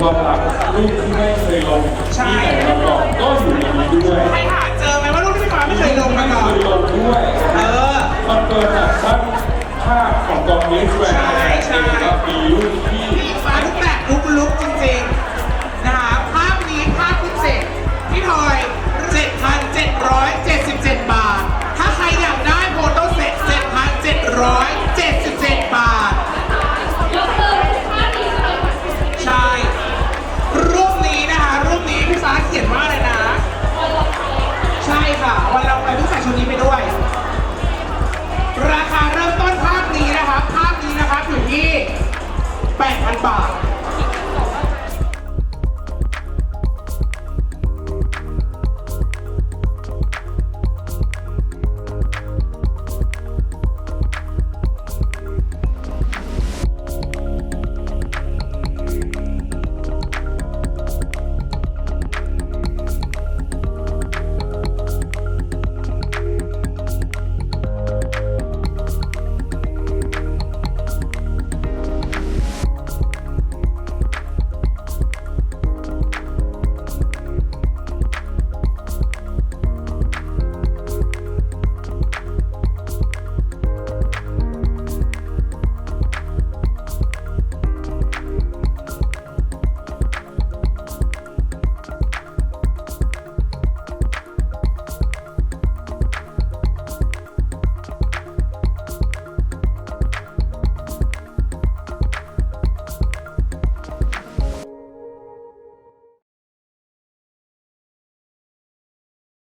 ความรักรูปที่ไม่เคยลงที่ไหนมาก่อนก็อยู่ในนี้ด้วยใครหาเจอไหมว่าลูกที่พี่ฟ้าไม่เคยลงมาก่อไม่เคยลงด้วยเออ มันเกิดจากภาพภาพของกองนี้แหวนใช่ใช่ ในแต่ละปีรูปที่ วันเราไปเพิ่งใส่ชุดนี้ไปด้วย